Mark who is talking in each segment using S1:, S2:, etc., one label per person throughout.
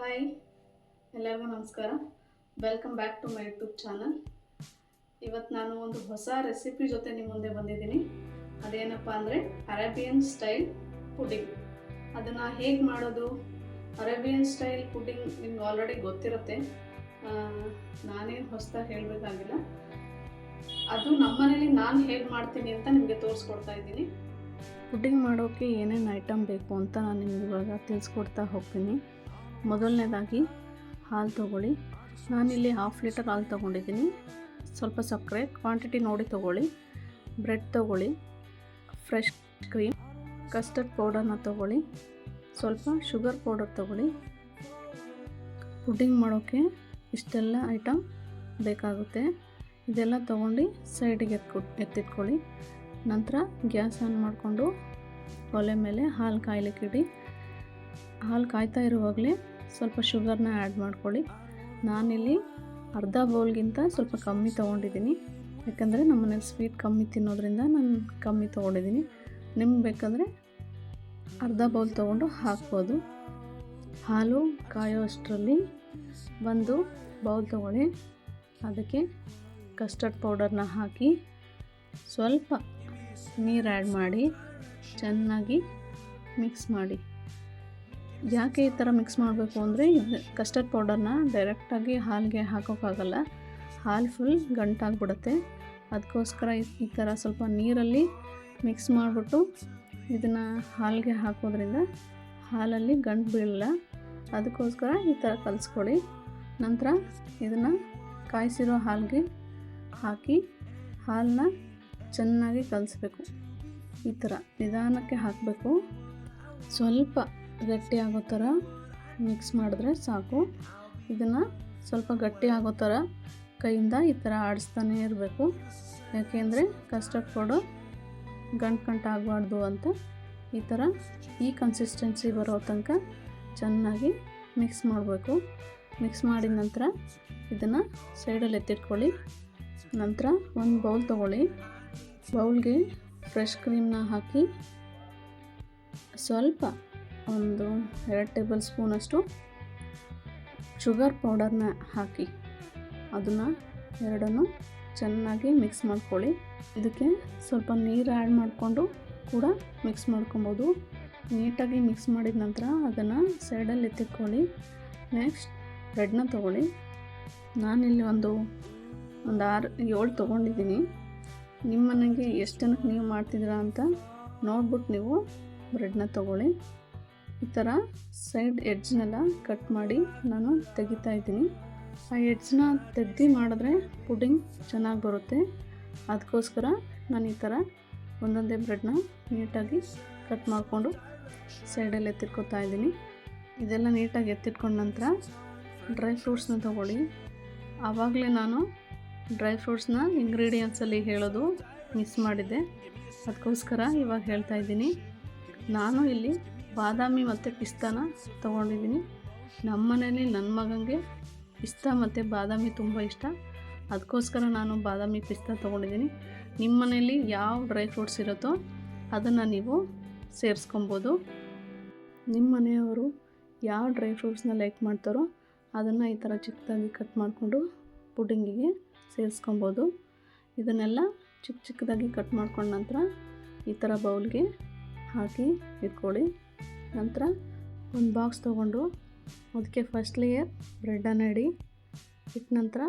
S1: Hi ಎಲ್ಲರಿಗೂ ನಮಸ್ಕಾರ. Welcome back to my YouTube channel ಇವತ್ತು ನಾನು ಒಂದು ಹೊಸ ರೆಸಿಪಿ ಜೊತೆ ನಿಮ್ಮ ಮುಂದೆ ಬಂದಿದ್ದೀನಿ. ಅದೇನಪ್ಪ ಅಂದರೆ ಅರೇಬಿಯನ್ ಸ್ಟೈಲ್ ಪುಡಿಂಗ್ ಅದನ್ನು ಹೇಗೆ ಮಾಡೋದು? ಅರೇಬಿಯನ್ ಸ್ಟೈಲ್ ಪುಡಿಂಗ್ ನಿಮ್ಗೆ ಆಲ್ರೆಡಿ ಗೊತ್ತಿರುತ್ತೆ. ನಾನೇನು ಹೊಸದಾಗಿ ಹೇಳಬೇಕಾಗಿಲ್ಲ. ಅದು ನಮ್ಮನೇಲಿ ನಾನು ಹೇಗೆ ಮಾಡ್ತೀನಿ ಅಂತ ನಿಮಗೆ ತೋರಿಸ್ಕೊಡ್ತಾ ಇದ್ದೀನಿ. ಪುಡ್ಡಿಂಗ್ ಮಾಡೋಕ್ಕೆ ಏನೇನು ಐಟಮ್ ಬೇಕು ಅಂತ ನಾನು ನಿಮ್ಗೆ ಇವಾಗ ತಿಳಿಸ್ಕೊಡ್ತಾ ಹೋಗ್ತೀನಿ. ಮೊದಲನೇದಾಗಿ ಹಾಲು ತೊಗೊಳ್ಳಿ. ನಾನಿಲ್ಲಿ ಹಾಫ್ ಲೀಟರ್ ಹಾಲು ತೊಗೊಂಡಿದ್ದೀನಿ. ಸ್ವಲ್ಪ ಸಕ್ಕರೆ ಕ್ವಾಂಟಿಟಿ ನೋಡಿ ತೊಗೊಳ್ಳಿ. ಬ್ರೆಡ್ ತೊಗೊಳ್ಳಿ. ಫ್ರೆಶ್ ಕ್ರೀಮ್ ಕಸ್ಟರ್ಡ್ ಪೌಡರ್ನ ತೊಗೊಳ್ಳಿ. ಸ್ವಲ್ಪ ಶುಗರ್ ಪೌಡರ್ ತೊಗೊಳ್ಳಿ. ಪುಡ್ಡಿಂಗ್ ಮಾಡೋಕ್ಕೆ ಇಷ್ಟೆಲ್ಲ ಐಟಮ್ ಬೇಕಾಗುತ್ತೆ. ಇದೆಲ್ಲ ತೊಗೊಂಡು ಸೈಡಿಗೆ ಎತ್ಕೊ, ಎತ್ತಿಟ್ಕೊಳ್ಳಿ. ನಂತರ ಗ್ಯಾಸ್ ಆನ್ ಮಾಡಿಕೊಂಡು ಒಲೆ ಮೇಲೆ ಹಾಲು ಕಾಯ್ಲಿಕ್ಕೆ ಇಡಿ ಹಾಲು ಕಾಯ್ತಾ ಇರುವಾಗಲೇ ಸ್ವಲ್ಪ ಶುಗರ್ನ ಆ್ಯಡ್ ಮಾಡ್ಕೊಳ್ಳಿ. ನಾನಿಲ್ಲಿ ಅರ್ಧ ಬೌಲ್ಗಿಂತ ಸ್ವಲ್ಪ ಕಮ್ಮಿ ತೊಗೊಂಡಿದ್ದೀನಿ. ಯಾಕಂದರೆ ನಮ್ಮ ಮನೇಲಿ ಸ್ವೀಟ್ ಕಮ್ಮಿ ತಿನ್ನೋದ್ರಿಂದ ನಾನು ಕಮ್ಮಿ ತೊಗೊಂಡಿದ್ದೀನಿ. ನಿಮ್ಗೆ ಬೇಕಂದರೆ ಅರ್ಧ ಬೌಲ್ ತೊಗೊಂಡು ಹಾಕ್ಬೋದು. ಹಾಲು ಕಾಯೋ ಅಷ್ಟರಲ್ಲಿ ಒಂದು ಬೌಲ್ ತೊಗೊಳ್ಳಿ. ಅದಕ್ಕೆ ಕಸ್ಟರ್ಡ್ ಪೌಡರ್ನ ಹಾಕಿ ಸ್ವಲ್ಪ ನೀರು ಆ್ಯಡ್ ಮಾಡಿ ಚೆನ್ನಾಗಿ ಮಿಕ್ಸ್ ಮಾಡಿ. ಯಾಕೆ ಈ ಥರ ಮಿಕ್ಸ್ ಮಾಡಬೇಕು ಅಂದರೆ ಇದು ಕಸ್ಟರ್ಡ್ ಪೌಡರ್ನ ಡೈರೆಕ್ಟಾಗಿ ಹಾಲಿಗೆ ಹಾಕೋಕ್ಕಾಗಲ್ಲ. ಹಾಲು ಫುಲ್ ಗಂಟಾಗ್ಬಿಡುತ್ತೆ. ಅದಕ್ಕೋಸ್ಕರ ಈ ಥರ ಸ್ವಲ್ಪ ನೀರಲ್ಲಿ ಮಿಕ್ಸ್ ಮಾಡಿಬಿಟ್ಟು ಇದನ್ನು ಹಾಲಿಗೆ ಹಾಕೋದ್ರಿಂದ ಹಾಲಲ್ಲಿ ಗಂಟು ಬೀಳಲ್ಲ. ಅದಕ್ಕೋಸ್ಕರ ಈ ಥರ ಕಲಿಸ್ಕೊಳ್ಳಿ. ನಂತರ ಇದನ್ನು ಕಾಯಿಸಿರೋ ಹಾಲಿಗೆ ಹಾಕಿ ಹಾಲನ್ನ ಚೆನ್ನಾಗಿ ಕಲಿಸ್ಬೇಕು. ಈ ಥರ ನಿಧಾನಕ್ಕೆ ಹಾಕಬೇಕು. ಸ್ವಲ್ಪ ಗಟ್ಟಿ ಆಗೋ ಥರ ಮಿಕ್ಸ್ ಮಾಡಿದ್ರೆ ಸಾಕು. ಇದನ್ನು ಸ್ವಲ್ಪ ಗಟ್ಟಿ ಆಗೋ ಥರ ಕೈಯಿಂದ ಈ ಥರ ಆಡಿಸ್ತಾನೆ ಇರಬೇಕು. ಯಾಕೆಂದರೆ ಕಸ್ಟರ್ಡ್ ಪೌಡರ್ ಗಂಟು ಗಂಟು ಆಗಬಾರ್ದು ಅಂತ ಈ ಥರ ಈ ಕನ್ಸಿಸ್ಟೆನ್ಸಿ ಬರೋ ತನಕ ಚೆನ್ನಾಗಿ ಮಿಕ್ಸ್ ಮಾಡಬೇಕು. ಮಿಕ್ಸ್ ಮಾಡಿದ ನಂತರ ಇದನ್ನು ಸೈಡಲ್ಲಿ ಎತ್ತಿಟ್ಕೊಳ್ಳಿ. ನಂತರ ಒಂದು ಬೌಲ್ ತೊಗೊಳ್ಳಿ. ಬೌಲ್ಗೆ ಫ್ರೆಶ್ ಕ್ರೀಮ್ನ ಹಾಕಿ ಸ್ವಲ್ಪ ಒಂದು ಎರಡು ಟೇಬಲ್ ಸ್ಪೂನಷ್ಟು ಶುಗರ್ ಪೌಡರ್ನ ಹಾಕಿ ಅದನ್ನು ಎರಡನ್ನು ಚೆನ್ನಾಗಿ ಮಿಕ್ಸ್ ಮಾಡ್ಕೊಳ್ಳಿ. ಇದಕ್ಕೆ ಸ್ವಲ್ಪ ನೀರು ಆ್ಯಡ್ ಮಾಡಿಕೊಂಡು ಕೂಡ ಮಿಕ್ಸ್ ಮಾಡ್ಕೊಬೋದು. ನೀಟಾಗಿ ಮಿಕ್ಸ್ ಮಾಡಿದ ನಂತರ ಅದನ್ನು ಸೈಡಲ್ಲಿ ಎತ್ತಿಕ್ಕೊಳ್ಳಿ ನೆಕ್ಸ್ಟ್ ಬ್ರೆಡ್ನ ತೊಗೊಳ್ಳಿ. ನಾನಿಲ್ಲಿ ಒಂದು ಒಂದು ಆರು ಏಳು ತೊಗೊಂಡಿದ್ದೀನಿ. ನಿಮ್ಮ ಮನೆಗೆ ಎಷ್ಟು ಜನಕ್ಕೆ ನೀವು ಮಾಡ್ತಿದ್ದೀರಾ ಅಂತ ನೋಡ್ಬಿಟ್ಟು ನೀವು ಬ್ರೆಡ್ನ ತೊಗೊಳ್ಳಿ. ಈ ಥರ ಸೈಡ್ ಎಡ್ಜ್ನೆಲ್ಲ ಕಟ್ ಮಾಡಿ ನಾನು ತೆಗಿತಾ ಇದ್ದೀನಿ. ಆ ಎಡ್ಜ್ನ ತೆಗ್ದು ಮಾಡಿದ್ರೆ ಪುಡಿಂಗ್ ಚೆನ್ನಾಗಿ ಬರುತ್ತೆ. ಅದಕ್ಕೋಸ್ಕರ ನಾನು ಈ ಥರ ಒಂದೊಂದೇ ಬ್ರೆಡ್ನ ನೀಟಾಗಿ ಕಟ್ ಮಾಡಿಕೊಂಡು ಸೈಡಲ್ಲಿ ಎತ್ತಿಟ್ಕೊತಾ ಇದ್ದೀನಿ. ಇದೆಲ್ಲ ನೀಟಾಗಿ ಎತ್ತಿಟ್ಕೊಂಡ ನಂತರ ಡ್ರೈ ಫ್ರೂಟ್ಸ್ನ ತೊಗೊಳ್ಳಿ. ಆವಾಗಲೇ ನಾನು ಡ್ರೈ ಫ್ರೂಟ್ಸ್ನ ಇಂಗ್ರೀಡಿಯೆಂಟ್ಸಲ್ಲಿ ಹೇಳೋದು ಮಿಸ್ ಮಾಡಿದ್ದೆ. ಅದಕ್ಕೋಸ್ಕರ ಇವಾಗ ಹೇಳ್ತಾ ಇದ್ದೀನಿ. ನಾನು ಇಲ್ಲಿ ಬಾದಾಮಿ ಮತ್ತು ಪಿಸ್ತಾನ ತೊಗೊಂಡಿದ್ದೀನಿ. ನಮ್ಮ ಮನೇಲಿ ನನ್ನ ಮಗನಿಗೆ ಪಿಸ್ತಾ ಮತ್ತು ಬಾದಾಮಿ ತುಂಬ ಇಷ್ಟ. ಅದಕ್ಕೋಸ್ಕರ ನಾನು ಬಾದಾಮಿ ಪಿಸ್ತಾ ತೊಗೊಂಡಿದ್ದೀನಿ. ನಿಮ್ಮ ಮನೇಲಿ ಯಾವ ಡ್ರೈ ಫ್ರೂಟ್ಸ್ ಇರುತ್ತೋ ಅದನ್ನು ನೀವು ಸೇರಿಸ್ಕೊಬೋದು. ನಿಮ್ಮ ಮನೆಯವರು ಯಾವ ಡ್ರೈ ಫ್ರೂಟ್ಸ್ನ ಲೈಕ್ ಮಾಡ್ತಾರೋ ಅದನ್ನು ಈ ಥರ ಚಿಕ್ಕದಾಗಿ ಕಟ್ ಮಾಡಿಕೊಂಡು ಪುಡಿಂಗಿಗೆ ಸೇರಿಸ್ಕೊಬೋದು. ಇದನ್ನೆಲ್ಲ ಚಿಕ್ಕ ಚಿಕ್ಕದಾಗಿ ಕಟ್ ಮಾಡ್ಕೊಂಡ ನಂತರ ಈ ಥರ ಬೌಲ್ಗೆ ಹಾಕಿ ಇಟ್ಕೊಳ್ಳಿ. ನಂತರ ಒಂದು ಬಾಕ್ಸ್ ತೊಗೊಂಡು ಅದಕ್ಕೆ ಫಸ್ಟ್ ಲೇಯರ್ ಬ್ರೆಡ್ಡನ್ನು ಇಡಿ. ಇಟ್ಟ ನಂತರ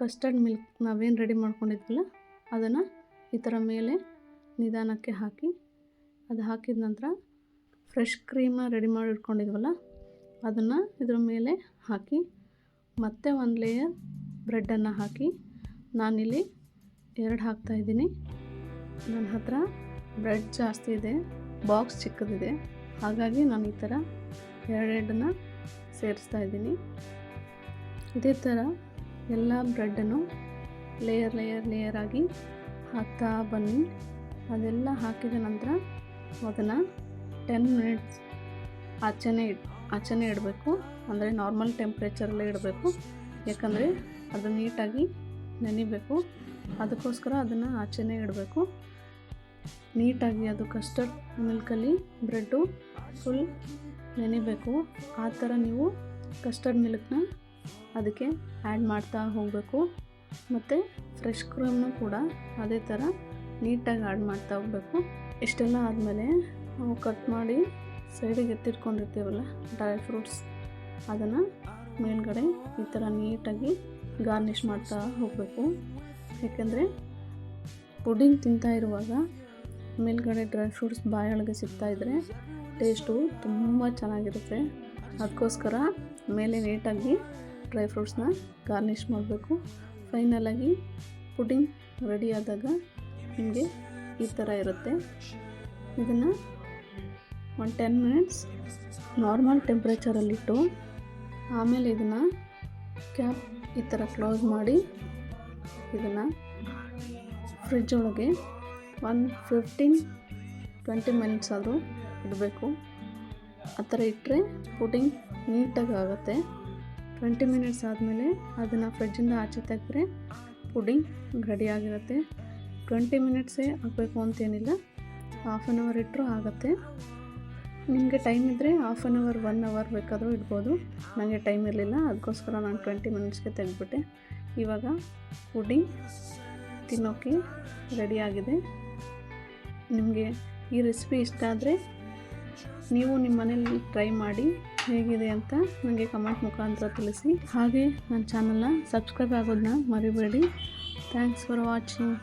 S1: ಕಸ್ಟರ್ಡ್ ಮಿಲ್ಕ್ ನಾವೇನು ರೆಡಿ ಮಾಡ್ಕೊಂಡಿದ್ವಲ್ಲ, ಅದನ್ನು ಈ ಥರ ಮೇಲೆ ನಿಧಾನಕ್ಕೆ ಹಾಕಿ, ಅದು ಹಾಕಿದ ನಂತರ ಫ್ರೆಶ್ ಕ್ರೀಮ ರೆಡಿ ಮಾಡಿ ಇಟ್ಕೊಂಡಿದ್ವಲ್ಲ, ಅದನ್ನು ಇದ್ರ ಮೇಲೆ ಹಾಕಿ, ಮತ್ತೆ ಒಂದು ಲೇಯರ್ ಬ್ರೆಡ್ಡನ್ನು ಹಾಕಿ, ನಾನಿಲ್ಲಿ ಎರಡು ಹಾಕ್ತಾಯಿದ್ದೀನಿ ನನ್ನ ಹತ್ರ ಬ್ರೆಡ್ ಜಾಸ್ತಿ ಇದೆ ಬಾಕ್ಸ್ ಚಿಕ್ಕದಿದೆ. ಹಾಗಾಗಿ ನಾನು ಈ ಥರ ಎರಡೆರಡನ್ನ ಸೇರಿಸ್ತಾ ಇದ್ದೀನಿ. ಇದೇ ಥರ ಎಲ್ಲ ಬ್ರೆಡ್ಡನ್ನು ಲೇಯರ್ ಲೇಯರ್ ಲೇಯರ್ ಆಗಿ ಹಾಕ್ತಾ ಬನ್ನಿ. ಅದೆಲ್ಲ ಹಾಕಿದ ನಂತರ ಅದನ್ನು ಟೆನ್ ಮಿನಿಟ್ಸ್ ಆಚೆನೇ ಇಡ್, ಆಚೆನೇ ಇಡಬೇಕು. ಅಂದರೆ ನಾರ್ಮಲ್ ಟೆಂಪ್ರೇಚರಲ್ಲೇ ಇಡಬೇಕು. ಯಾಕಂದರೆ ಅದು ನೀಟಾಗಿ ನೆನಿಬೇಕು. ಅದಕ್ಕೋಸ್ಕರ ಅದನ್ನು ಆಚೆನೇ ಇಡಬೇಕು. ನೀಟಾಗಿ ಅದು ಕಸ್ಟರ್ಡ್ ಮಿಲ್ಕಲ್ಲಿ ಬ್ರೆಡ್ಡು ಫುಲ್ ನೆನಿಬೇಕು. ಆ ಥರ ನೀವು ಕಸ್ಟರ್ಡ್ ಮಿಲ್ಕ್ನ ಅದಕ್ಕೆ ಆ್ಯಡ್ ಮಾಡ್ತಾ ಹೋಗಬೇಕು. ಮತ್ತು ಫ್ರೆಶ್ ಕ್ರೀಮ್ನು ಕೂಡ ಅದೇ ಥರ ನೀಟಾಗಿ ಆ್ಯಡ್ ಮಾಡ್ತಾ ಹೋಗಬೇಕು. ಇಷ್ಟೆಲ್ಲ ಆದಮೇಲೆ ನಾವು ಕಟ್ ಮಾಡಿ ಸೈಡಿಗೆ ಎತ್ತಿಟ್ಕೊಂಡಿರ್ತೀವಲ್ಲ, ಡ್ರೈ ಫ್ರೂಟ್ಸ್, ಅದನ್ನು ಮೇಲ್ಗಡೆ ಈ ಥರ ನೀಟಾಗಿ ಗಾರ್ನಿಷ್ ಮಾಡ್ತಾ ಹೋಗಬೇಕು. ಏಕೆಂದರೆ ಪುಡಿಂಗ್ ತಿಂತಾ ಇರುವಾಗ ಮೇಲ್ಗಡೆ ಡ್ರೈ ಫ್ರೂಟ್ಸ್ ಬಾಯೊಳಗೆ ಸಿಗ್ತಾಯಿದ್ರೆ ಟೇಸ್ಟು ತುಂಬ ಚೆನ್ನಾಗಿರುತ್ತೆ. ಅದಕ್ಕೋಸ್ಕರ ಮೇಲೆ ನೀಟಾಗಿ ಡ್ರೈ ಫ್ರೂಟ್ಸ್ನ ಗಾರ್ನಿಷ್ ಮಾಡಬೇಕು. ಫೈನಲಾಗಿ ಪುಡಿಂಗ್ ಆದಾಗ ನಿಮಗೆ ಈ ಥರ ಇರುತ್ತೆ. ಇದನ್ನು ಒಂದು ಟೆನ್ ಮಿನಿಟ್ಸ್ ನಾರ್ಮಲ್ ಟೆಂಪ್ರೇಚರಲ್ಲಿಟ್ಟು ಆಮೇಲೆ ಇದನ್ನು ಕ್ಯಾಪ್ ಈ ಥರ ಕ್ಲೋಸ್ ಮಾಡಿ ಇದನ್ನು ಫ್ರಿಜ್ ಒಳಗೆ ಒನ್ ಫಿಫ್ಟೀನ್ ಟ್ವೆಂಟಿ ಮಿನಿಟ್ಸ್ ಆದರೂ ಇಡಬೇಕು. ಆ ಥರ ಇಟ್ಟರೆ ಪುಡಿಂಗ್ ನೀಟಾಗಿ ಆಗುತ್ತೆ. ಟ್ವೆಂಟಿ ಮಿನಿಟ್ಸ್ ಆದಮೇಲೆ ಅದನ್ನು ಫ್ರಿಡ್ಜಿಂದ ಆಚೆ ತೆಗೆದ್ರೆ ಪುಡಿಂಗ್ ರೆಡಿಯಾಗಿರುತ್ತೆ ಟ್ವೆಂಟಿ ಮಿನಿಟ್ಸೇ ಆಗಬೇಕು ಅಂತೇನಿಲ್ಲ, ಹಾಫ್ ಆನ್ ಅವರ್ ಇಟ್ಟರೂ ಆಗುತ್ತೆ. ನಿಮಗೆ ಟೈಮ್ ಇದ್ದರೆ half an hour, one hour ಬೇಕಾದರೂ ಇಡ್ಬೋದು. ನನಗೆ ಟೈಮ್ ಇರಲಿಲ್ಲ ಅದಕ್ಕೋಸ್ಕರ ನಾನು ಟ್ವೆಂಟಿ ಮಿನಿಟ್ಸ್ಗೆ ತೆಗೆದ್ಬಿಟ್ಟೆ. ಇವಾಗ ಪುಡಿಂಗ್ ತಿನ್ನೋಕ್ಕೆ ರೆಡಿಯಾಗಿದೆ ನಿಮಗೆ ಈ ರೆಸಿಪಿ ಇಷ್ಟ ಆದರೆ ನೀವು ನಿಮ್ಮ ಮನೇಲಿ ಟ್ರೈ ಮಾಡಿ ಹೇಗಿದೆ ಅಂತ ನನಗೆ ಕಮೆಂಟ್ ಮುಖಾಂತರ ತಿಳಿಸಿ. ಹಾಗೆ ನನ್ನ ಚಾನಲ್ನ ಸಬ್ಸ್ಕ್ರೈಬ್ ಆಗೋದನ್ನ ಮರಿಬೇಡಿ. Thanks for watching